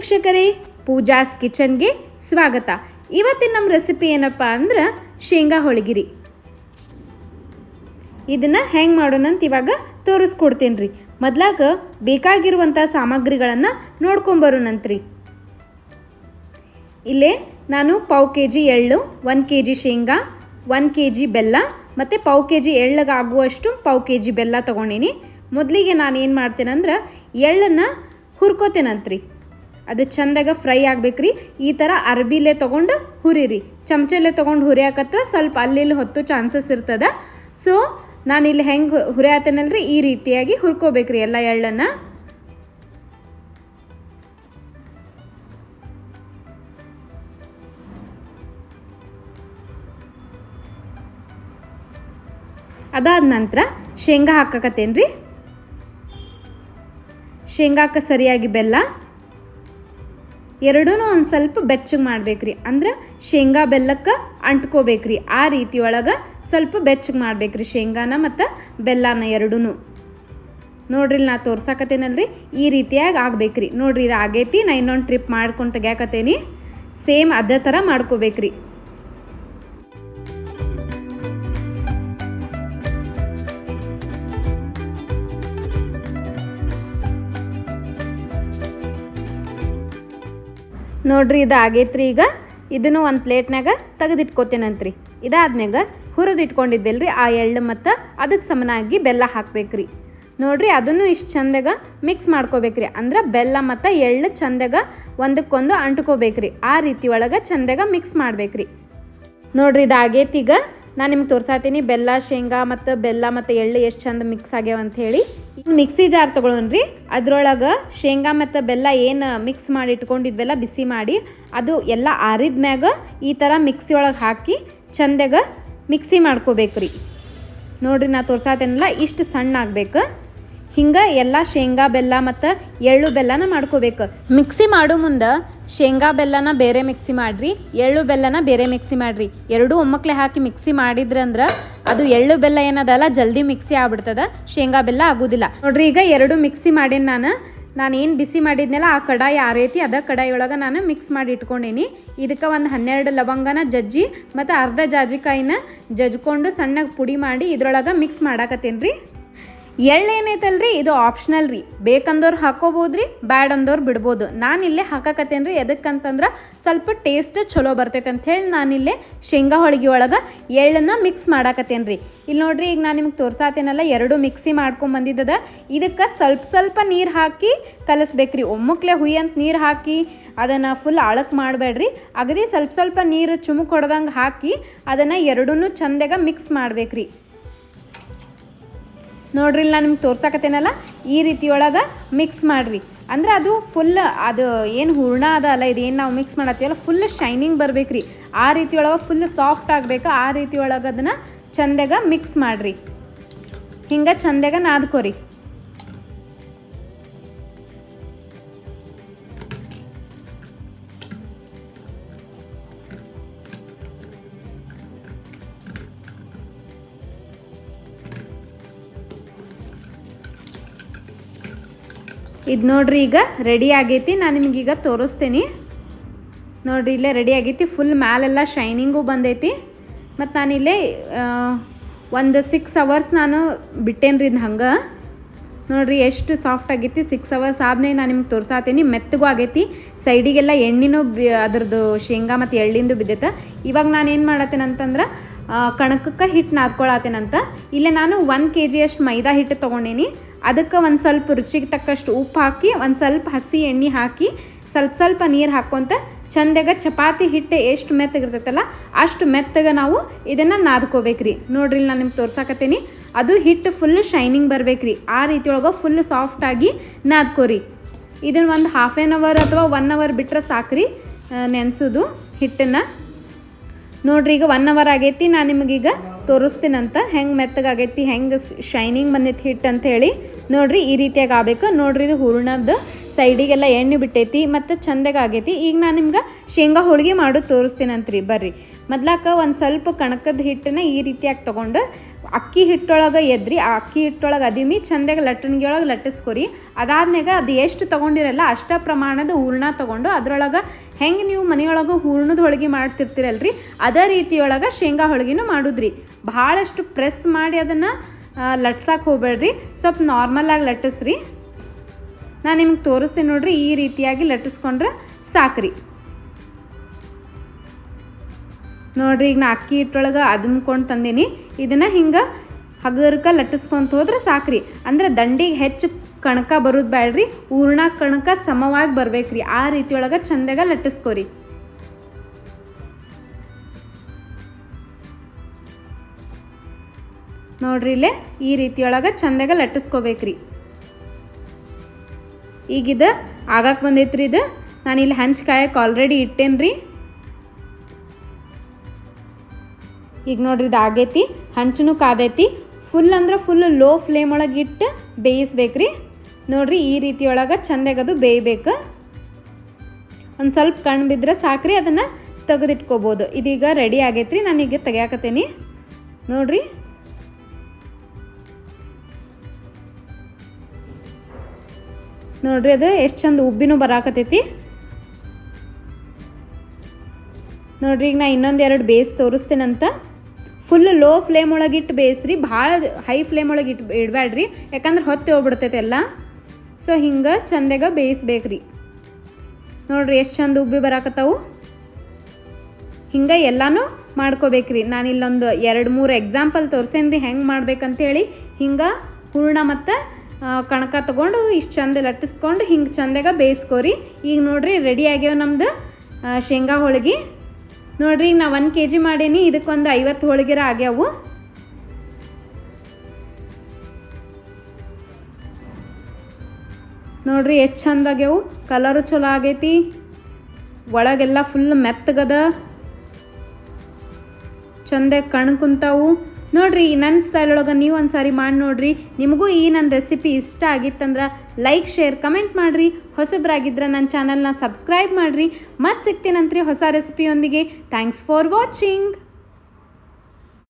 ವೀಕ್ಷಕರೇ, ಪೂಜಾಸ್ ಕಿಚನ್ಗೆ ಸ್ವಾಗತ. ಇವತ್ತಿನ ನಮ್ಮ ರೆಸಿಪಿ ಏನಪ್ಪ ಅಂದ್ರೆ ಶೇಂಗಾ ಹೋಳಿಗಿರಿ. ಇದನ್ನು ಹೆಂಗೆ ಮಾಡೋಣ ಅಂತ ಇವಾಗ ತೋರಿಸ್ಕೊಡ್ತೀನಿ ರೀ ಮೊದ್ಲಾಗ ಬೇಕಾಗಿರುವಂಥ ಸಾಮಗ್ರಿಗಳನ್ನು ನೋಡ್ಕೊಂಬರೋಣಂತ್ರಿ ಇಲ್ಲೇ ನಾನು ಪಾವು ಕೆ ಜಿ ಎಳ್ಳು, ಒಂದು ಕೆ ಜಿ ಶೇಂಗಾ ಒನ್ ಕೆ ಜಿ ಬೆಲ್ಲ ಮತ್ತು ಪಾವು ಕೆ ಜಿ ಎಳ್ಳಗಾಗುವಷ್ಟು ಪಾವು ಕೆ ಜಿ ಬೆಲ್ಲ ತೊಗೊಂಡೀನಿ. ಮೊದಲಿಗೆ ನಾನು ಏನು ಮಾಡ್ತೇನೆಂದ್ರೆ ಎಳ್ಳನ್ನು ಹುರ್ಕೋತೇನಂತ್ರಿ. ಅದು ಚಂದಾಗ ಫ್ರೈ ಆಗ್ಬೇಕ್ರಿ. ಈ ಥರ ಅರ್ಬಿಲೆ ತೊಗೊಂಡು ಹುರಿರಿ. ಚಮಚಲ್ಲೇ ತೊಗೊಂಡು ಹುರಿಯಾಕತ್ರ ಸ್ವಲ್ಪ ಅಲ್ಲಿ ಹೊತ್ತು ಚಾನ್ಸಸ್ ಇರ್ತದ. ಸೊ ನಾನು ಇಲ್ಲಿ ಹೆಂಗೆ ಹುರಿಯಾತೇನಲ್ರಿ ಈ ರೀತಿಯಾಗಿ ಹುರ್ಕೋಬೇಕ್ರಿ ಎಲ್ಲ ಎಳ್ಳನ್ನು. ಅದಾದ ನಂತರ ಶೇಂಗಾ ಹಾಕಕತ್ತೇನ್ರಿ. ಶೇಂಗಾಕ ಸರಿಯಾಗಿ ಬೆಲ್ಲ. ಎರಡೂ ಒಂದು ಸ್ವಲ್ಪ ಬೆಚ್ಚಗೆ ಮಾಡ್ಬೇಕ್ರಿ. ಅಂದ್ರೆ ಶೇಂಗಾ ಬೆಲ್ಲಕ್ಕೆ ಅಂಟ್ಕೋಬೇಕ್ರಿ. ಆ ರೀತಿ ಒಳಗೆ ಸ್ವಲ್ಪ ಬೆಚ್ಚಗೆ ಮಾಡ್ಬೇಕ್ರಿ ಶೇಂಗಾನ ಮತ್ತು ಬೆಲ್ಲನ ಎರಡೂ ನೋಡ್ರಿ ನಾ ತೋರ್ಸಾಕತ್ತೇನಲ್ರಿ? ಈ ರೀತಿಯಾಗಿ ಆಗ್ಬೇಕ್ರಿ. ನೋಡ್ರಿ, ಇದು ಆಗೈತಿ, ನಾ ಇನ್ನೊಂದು ಟ್ರಿಪ್ ಮಾಡ್ಕೊಂಡು ತೆಗ್ಯಾಕತ್ತೇನಿ. ಸೇಮ್ ಅದೇ ಥರ ಮಾಡ್ಕೋಬೇಕ್ರಿ. ನೋಡ್ರಿ ಇದು ಆಗೈತ್ರಿ ಈಗ. ಇದನ್ನು ಒಂದು ಪ್ಲೇಟ್ನಾಗ ತೆಗೆದಿಟ್ಕೋತೇನಂತ್ರಿ. ಇದಾದ್ಮ್ಯಾಗ ಹುರಿದು ಇಟ್ಕೊಂಡಿದ್ದೆಲ್ರಿ ಆ ಎಳ್ಳು ಮತ್ತು ಅದಕ್ಕೆ ಸಮನಾಗಿ ಬೆಲ್ಲ ಹಾಕ್ಬೇಕ್ರಿ. ನೋಡ್ರಿ ಅದನ್ನು ಇಷ್ಟು ಚಂದಾಗ ಮಿಕ್ಸ್ ಮಾಡ್ಕೋಬೇಕ್ರಿ. ಅಂದ್ರೆ ಬೆಲ್ಲ ಮತ್ತು ಎಳ್ಳು ಚಂದಾಗ ಒಂದಕ್ಕೊಂದು ಅಂಟ್ಕೋಬೇಕ್ರಿ. ಆ ರೀತಿ ಒಳಗೆ ಚಂದಾಗ ಮಿಕ್ಸ್ ಮಾಡ್ಬೇಕ್ರಿ. ನೋಡ್ರಿ ಇದಾಗೈತಿ ಈಗ. ನಾನು ನಿಮ್ಗೆ ತೋರ್ಸಾತೀನಿ. ಬೆಲ್ಲ, ಶೇಂಗಾ ಮತ್ತು ಬೆಲ್ಲ ಮತ್ತು ಎಳ್ಳು ಎಷ್ಟು ಚಂದ ಮಿಕ್ಸ್ ಆಗ್ಯಾವ ಅಂತ ಹೇಳಿ. ಮಿಕ್ಸಿ ಜಾರ್ ತೊಗೊಳ್ಳೋನ್ರಿ ಅದರೊಳಗೆ ಶೇಂಗಾ ಮತ್ತು ಬೆಲ್ಲ ಏನು ಮಿಕ್ಸ್ ಮಾಡಿ ಇಟ್ಕೊಂಡಿದ್ವೆಲ್ಲ ಬಿಸಿ ಮಾಡಿ, ಅದು ಎಲ್ಲ ಆರಿದ ಮ್ಯಾಗ ಈ ಥರ ಮಿಕ್ಸಿ ಒಳಗೆ ಹಾಕಿ ಚಂದಾಗ ಮಿಕ್ಸಿ ಮಾಡ್ಕೋಬೇಕು ರೀ ನೋಡಿರಿ ನಾ ತೋರ್ಸಾತೇನಲ್ಲ, ಇಷ್ಟು ಸಣ್ಣ ಆಗ್ಬೇಕು ಹಿಂಗೆ ಎಲ್ಲ ಶೇಂಗಾ ಬೆಲ್ಲ ಮತ್ತು ಎಳ್ಳು ಬೆಲ್ಲನ ಮಾಡ್ಕೋಬೇಕು. ಮಿಕ್ಸಿ ಮಾಡೋ ಮುಂದೆ ಶೇಂಗಾ ಬೆಲ್ಲನ ಬೇರೆ ಮಿಕ್ಸಿ ಮಾಡಿರಿ, ಎಳ್ಳು ಬೆಲ್ಲನ ಬೇರೆ ಮಿಕ್ಸಿ ಮಾಡಿರಿ. ಎರಡೂ ಒಮ್ಮಕ್ಲೆ ಹಾಕಿ ಮಿಕ್ಸಿ ಮಾಡಿದ್ರಂದ್ರೆ ಅದು ಎಳ್ಳು ಬೆಲ್ಲ ಏನದಲ್ಲ, ಜಲ್ದಿ ಮಿಕ್ಸಿ ಆಗ್ಬಿಡ್ತದ, ಶೇಂಗಾ ಬೆಲ್ಲ ಆಗೋದಿಲ್ಲ. ನೋಡ್ರಿ ಈಗ ಎರಡು ಮಿಕ್ಸಿ ಮಾಡೀನಿ ನಾನು. ನಾನು ಏನು ಬಿಸಿ ಮಾಡಿದ್ನಲ್ಲ, ಆ ಕಡಾಯಿ ಆ ರೀತಿ, ಅದ ಕಡಾಯಿ ಒಳಗೆ ನಾನು ಮಿಕ್ಸ್ ಮಾಡಿ ಇಟ್ಕೊಂಡೇನಿ. ಇದಕ್ಕೆ ಒಂದು ಹನ್ನೆರಡು ಲವಂಗನ ಜಜ್ಜಿ ಮತ್ತು ಅರ್ಧ ಜಾಜಿಕಾಯಿನ ಜಜ್ಕೊಂಡು ಸಣ್ಣಗೆ ಪುಡಿ ಮಾಡಿ ಇದ್ರೊಳಗೆ ಮಿಕ್ಸ್ ಮಾಡಾಕತ್ತೇನೆ ರೀ ಎಳ್ಳು ಏನೈತಲ್ರಿ ಇದು ಆಪ್ಷನಲ್ ರೀ. ಬೇಕಂದವ್ರು ಹಾಕೋಬೋದು ರೀ ಬ್ಯಾಡ್ ಅಂದವ್ರು ಬಿಡ್ಬೋದು ನಾನಿಲ್ಲೇ ಹಾಕಕತ್ತೇನೆ ರೀ, ಎದಕ್ಕಂತಂದ್ರೆ ಸ್ವಲ್ಪ ಟೇಸ್ಟ್ ಚಲೋ ಬರ್ತೈತೆ ಅಂಥೇಳಿ ನಾನಿಲ್ಲೇ ಶೇಂಗಾ ಹೋಳಿಗೆ ಒಳಗೆ ಎಳ್ಳನ್ನು ಮಿಕ್ಸ್ ಮಾಡಾಕತ್ತೇನೆ ರೀ. ಇಲ್ಲಿ ನೋಡ್ರಿ, ಈಗ ನಾನು ನಿಮ್ಗೆ ತೋರ್ಸಾತೇನಲ್ಲ, ಎರಡು ಮಿಕ್ಸಿ ಮಾಡ್ಕೊಂಡು ಬಂದಿದ್ದದ. ಇದಕ್ಕೆ ಸ್ವಲ್ಪ ಸ್ವಲ್ಪ ನೀರು ಹಾಕಿ ಕಲಿಸ್ಬೇಕ್ರಿ. ಒಮ್ಮಕ್ಲೆ ಹುಯಿ ಅಂತ ನೀರು ಹಾಕಿ ಅದನ್ನು ಫುಲ್ ಆಳಕ್ಕೆ ಮಾಡಬೇಡ್ರಿ. ಅಗದಿ ಸ್ವಲ್ಪ ಸ್ವಲ್ಪ ನೀರು ಚುಮುಕ್ ಹೊಡೆದಂಗೆ ಹಾಕಿ ಅದನ್ನು ಎರಡೂ ಚಂದಾಗ ಮಿಕ್ಸ್ ಮಾಡ್ಬೇಕ್ರಿ. ನೋಡ್ರಿ ನಾನು ನಿಮ್ಗೆ ತೋರ್ಸಾಕತ್ತೇನಲ್ಲ? ಈ ರೀತಿ ಒಳಗೆ ಮಿಕ್ಸ್ ಮಾಡಿರಿ. ಅಂದ್ರೆ ಅದು ಫುಲ್ ಅದು ಏನು ಹೂರ್ಣ ಅದ ಅಲ್ಲ ಇದು ಏನು ನಾವು ಮಿಕ್ಸ್ ಮಾಡತ್ತೀವಲ್ಲ ಫುಲ್ ಶೈನಿಂಗ್ ಬರ್ಬೇಕ್ರಿ. ಆ ರೀತಿ ಒಳಗೆ ಫುಲ್ ಸಾಫ್ಟ್ ಆಗಬೇಕು, ಆ ರೀತಿ ಒಳಗೆ ಅದನ್ನು ಚಂದಾಗ ಮಿಕ್ಸ್ ಮಾಡಿರಿ. ಹಿಂಗೆ ಚಂದಾಗ ನಾದ್ಕೋರಿ. ಇದು ನೋಡ್ರಿ ಈಗ ರೆಡಿ ಆಗೈತಿ. ನಾನು ನಿಮಗೀಗ ತೋರಿಸ್ತೀನಿ. ನೋಡ್ರಿ ಇಲ್ಲೇ ರೆಡಿ ಆಗೈತಿ. ಫುಲ್ ಮ್ಯಾಲೆಲ್ಲ ಶೈನಿಂಗು ಬಂದೈತಿ. ಮತ್ತು ನಾನಿಲ್ಲೇ ಒಂದು ಸಿಕ್ಸ್ ಅವರ್ಸ್ ನಾನು ಬಿಟ್ಟೇನ್ರಿ ಇದು ಹಂಗೆ. ನೋಡ್ರಿ ಎಷ್ಟು ಸಾಫ್ಟ್ ಆಗೈತಿ. ಸಿಕ್ಸ್ ಅವರ್ಸ್ ಆದ್ಮೇಲೆ ನಾನು ನಿಮ್ಗೆ ತೋರ್ಸಾತೀನಿ. ಮೆತ್ತಗೂ ಆಗೈತಿ. ಸೈಡಿಗೆಲ್ಲ ಎಣ್ಣೆನೂ ಬಿ, ಅದ್ರದ್ದು ಶೇಂಗಾ ಮತ್ತು ಎಳ್ಳಿಂದು ಬಿದ್ದೈತೆ. ಇವಾಗ ನಾನು ಏನು ಮಾಡತ್ತೇನಂತಂದ್ರೆ ಕಣಕಕ್ಕೆ ಹಿಟ್ಟು ನಾದ್ಕೊಳತ್ತೇನಂತ. ಇಲ್ಲೇ ನಾನು ಒಂದು ಕೆ ಜಿಯಷ್ಟು ಮೈದಾ ಹಿಟ್ಟು ತೊಗೊಂಡೀನಿ. ಅದಕ್ಕೆ ಒಂದು ಸ್ವಲ್ಪ ರುಚಿಗೆ ತಕ್ಕಷ್ಟು ಉಪ್ಪು ಹಾಕಿ, ಒಂದು ಸ್ವಲ್ಪ ಹಸಿ ಎಣ್ಣೆ ಹಾಕಿ, ಸ್ವಲ್ಪ ಸ್ವಲ್ಪ ನೀರು ಹಾಕ್ಕೊಂತ ಚಂದಾಗ ಚಪಾತಿ ಹಿಟ್ಟೆ ಎಷ್ಟು ಮೆತ್ತಗಿರ್ತೈತಲ್ಲ, ಅಷ್ಟು ಮೆತ್ತಗೆ ನಾವು ಇದನ್ನು ನಾದ್ಕೋಬೇಕ್ರಿ. ನೋಡ್ರಿ ನಾನು ನಿಮ್ಗೆ ತೋರ್ಸಾಕತ್ತೀನಿ. ಅದು ಹಿಟ್ಟು ಫುಲ್ ಶೈನಿಂಗ್ ಬರ್ಬೇಕ್ರಿ. ಆ ರೀತಿ ಒಳಗೆ ಫುಲ್ ಸಾಫ್ಟಾಗಿ ನಾದ್ಕೋರಿ. ಇದನ್ನು ಒಂದು ಹಾಫ್ ಆ್ಯನ್ ಅವರ್ ಅಥವಾ ಒನ್ ಅವರ್ ಬಿಟ್ರೆ ಸಾಕ್ರಿ ನೆನೆಸೋದು ಹಿಟ್ಟನ್ನು. ನೋಡ್ರಿ, ಈಗ ಒನ್ ಅವರ್ ಆಗೈತಿ, ನಾನು ನಿಮಗೀಗ ತೋರಿಸ್ತೀನಂತ. ಹೆಂಗೆ ಮೆತ್ತಗಾಗೈತಿ ಹೆಂಗೆ ಶೈನಿಂಗ್ ಬಂದೈತಿ ಹಿಟ್ಟು ಅಂತ ಹೇಳಿ. ನೋಡ್ರಿ, ಈ ರೀತಿಯಾಗಿ ಆಗಬೇಕು. ನೋಡ್ರಿ, ಇದು ಹೂರ್ಣದ ಸೈಡಿಗೆಲ್ಲ ಎಣ್ಣೆ ಬಿಟ್ಟೈತಿ, ಮತ್ತು ಚಂದಗೆ ಆಗೈತಿ. ಈಗ ನಾನು ನಿಮ್ಗೆ ಶೇಂಗಾ ಹೋಳಿಗೆ ಮಾಡೋದು ತೋರಿಸ್ತೀನಂತ್ರಿ. ಬರ್ರಿ. ಮೊದ್ಲಾಕ ಒಂದು ಸ್ವಲ್ಪ ಕಣಕದ ಹಿಟ್ಟನ್ನ ಈ ರೀತಿಯಾಗಿ ತೊಗೊಂಡು ಅಕ್ಕಿ ಹಿಟ್ಟೊಳಗೆ ಎದ್ರಿ, ಆ ಅಕ್ಕಿ ಹಿಟ್ಟೊಳಗೆ ಅದಿಮಿ, ಚಂದಾಗ ಲಟ್ಟಣಿಗೆ ಒಳಗೆ ಲಟ್ಟಿಸ್ಕೊರಿ. ಅದಾದ್ಮ್ಯಾಗ ಅದು ಎಷ್ಟು ತೊಗೊಂಡಿರಲ್ಲ, ಅಷ್ಟ ಪ್ರಮಾಣದ ಹೂರ್ಣ ತೊಗೊಂಡು ಅದ್ರೊಳಗೆ ಹೆಂಗೆ ನೀವು ಮನೆಯೊಳಗೆ ಹೂರ್ಣದ ಹೋಳಿಗೆ ಮಾಡ್ತಿರ್ತೀರಲ್ರಿ? ಅದೇ ರೀತಿಯೊಳಗೆ ಶೇಂಗಾ ಹೋಳಿಗೆನೂ ಮಾಡುದ್ರಿ. ಭಾಳಷ್ಟು ಪ್ರೆಸ್ ಮಾಡಿ ಅದನ್ನು ಲಟ್ಸಕ್ಕೆ ಹೋಗ್ಬೇಡ್ರಿ. ಸ್ವಲ್ಪ ನಾರ್ಮಲಾಗಿ ಲಟ್ಟಿಸ್ರಿ. ನಾನು ನಿಮ್ಗೆ ತೋರಿಸ್ತೀನಿ ನೋಡ್ರಿ, ಈ ರೀತಿಯಾಗಿ ಲಟ್ಟಿಸ್ಕೊಂಡ್ರೆ ಸಾಕ್ರಿ. ನೋಡ್ರಿ, ಈಗ ನಾ ಅಕ್ಕಿ ಹಿಟ್ಟೊಳಗೆ ಅದನ್ಕೊಂಡು ತಂದೀನಿ. ಇದನ್ನು ಹಿಂಗೆ ಹಗರ್ಕ ಲಟ್ಟಿಸ್ಕೊಂತ ಹೋದ್ರೆ ಸಾಕ್ರಿ. ಅಂದ್ರೆ ದಂಡಿಗೆ ಹೆಚ್ಚು ಕಣಕ ಬರೋದು ಬೇಡ್ರಿ ಹೂರ್ಣ ಕಣಕ ಸಮವಾಗಿ ಬರ್ಬೇಕ್ರಿ. ಆ ರೀತಿಯೊಳಗೆ ಚಂದಾಗ ಲಟ್ಟಿಸ್ಕೋರಿ. ನೋಡ್ರಿ ಇಲ್ಲೇ, ಈ ರೀತಿಯೊಳಗೆ ಚಂದಾಗ ಲಟ್ಟಿಸ್ಕೋಬೇಕ್ರಿ. ಈಗಿದ ಆಗಕ್ಕೆ ಬಂದೈತ್ರಿ ಇದು. ನಾನು ಇಲ್ಲಿ ಹಂಚ್ ಕಾಯಕ್ಕೆ ಆಲ್ರೆಡಿ ಇಟ್ಟೇನ್ರಿ. ಈಗ ನೋಡ್ರಿ ಇದು ಆಗೈತಿ, ಹಂಚನೂ ಕಾದೈತಿ. ಫುಲ್ ಅಂದ್ರೆ ಫುಲ್ ಲೋ ಫ್ಲೇಮ್ ಒಳಗೆ ಇಟ್ಟು ಬೇಯಿಸ್ಬೇಕ್ರಿ. ನೋಡ್ರಿ ಈ ರೀತಿಯೊಳಗೆ ಚಂದಾಗದು ಬೇಯಬೇಕು. ಒಂದು ಸ್ವಲ್ಪ ಕಣ್ಣು ಬಿದ್ದರೆ ಸಾಕ್ರಿ, ಅದನ್ನು ತೆಗೆದಿಟ್ಕೋಬೋದು. ಇದೀಗ ರೆಡಿ ಆಗೈತ್ರಿ ನಾನೀಗ ತೆಗಿಯಾಕತ್ತೀನಿ. ನೋಡ್ರಿ. ನೋಡ್ರಿ ಅದು ಎಷ್ಟು ಚಂದ ಉಬ್ಬಿನೂ ಬರಾಕತೈತಿ ನೋಡ್ರಿ, ಈಗ ನಾ ಇನ್ನೊಂದು ಎರಡು ಬೇಯಿಸಿ ತೋರಿಸ್ತೇನಂತ. ಫುಲ್ ಲೋ ಫ್ಲೇಮ್ ಒಳಗೆ ಇಟ್ಟು ಬೇಯಿಸ್ರಿ, ಭಾಳ ಹೈ ಫ್ಲೇಮ್ ಒಳಗೆ ಇಟ್ಟು ಇಡಬೇಡ್ರಿ ಯಾಕಂದ್ರೆ ಹೊತ್ತಿ ಹೋಗ್ಬಿಡ್ತೈತೆ ಎಲ್ಲ. ಸೊ ಹಿಂಗೆ ಚಂದಾಗ ಬೇಯಿಸ್ಬೇಕ್ರಿ. ನೋಡ್ರಿ ಎಷ್ಟು ಚಂದ ಉಬ್ಬಿ ಬರಾಕತ್ತಾವು. ಹಿಂಗೆ ಎಲ್ಲನೂ ಮಾಡ್ಕೋಬೇಕ್ರಿ. ನಾನು ಇಲ್ಲೊಂದು ಎರಡು ಮೂರು ಎಕ್ಸಾಂಪಲ್ ತೋರಿಸೇನ್ರಿ ಹೆಂಗೆ ಮಾಡ್ಬೇಕಂತೇಳಿ. ಹಿಂಗೆ ಹೂರ್ಣ ಮತ್ತು ಕಣಕ ತೊಗೊಂಡು ಇಷ್ಟು ಚಂದ ಲಟ್ಟಿಸ್ಕೊಂಡು ಹಿಂಗೆ ಚಂದಾಗ ಬೇಯಿಸ್ಕೋರಿ. ಈಗ ನೋಡ್ರಿ ರೆಡಿ ಆಗ್ಯಾವ ನಮ್ದು ಶೇಂಗಾ ಹೋಳಿಗೆ. ನೋಡ್ರಿ ನಾ ಒಂದು ಕೆ ಜಿ ಮಾಡೀನಿ, ಇದಕ್ಕೊಂದು ಐವತ್ತು ಹೋಳಿಗೆರ ಆಗ್ಯಾವು. ನೋಡ್ರಿ ಎಷ್ಟು ಚಂದ ಆಗ್ಯವು. ಕಲರು ಚಲೋ ಆಗೈತಿ. ಒಳಗೆಲ್ಲ ಫುಲ್ ಮೆತ್ತಗದ. ಚಂದ ಕಣ್ ಕುಂತಾವು. ನೋಡ್ರಿ ನನ್ನ ಸ್ಟೈಲ್ ಒಳಗೆ ನೀವು ಒಂದು ಸಾರಿ ಮಾಡಿ ನೋಡ್ರಿ. ನಿಮಗೂ ಈ ನನ್ನ ರೆಸಿಪಿ ಇಷ್ಟ ಆಗಿತ್ತಂದ್ರೆ ಲೈಕ್ ಶೇರ್ ಕಮೆಂಟ್ ಮಾಡಿರಿ. ಹೊಸಬ್ರಾಗಿದ್ರೆ ನನ್ನ ಚಾನಲ್ನ ಸಬ್ಸ್ಕ್ರೈಬ್ ಮಾಡಿರಿ. ಮತ್ತೆ ಸಿಗ್ತೀನಂತ್ರಿ ಹೊಸ ರೆಸಿಪಿಯೊಂದಿಗೆ ಥ್ಯಾಂಕ್ಸ್ ಫಾರ್ ವಾಚಿಂಗ್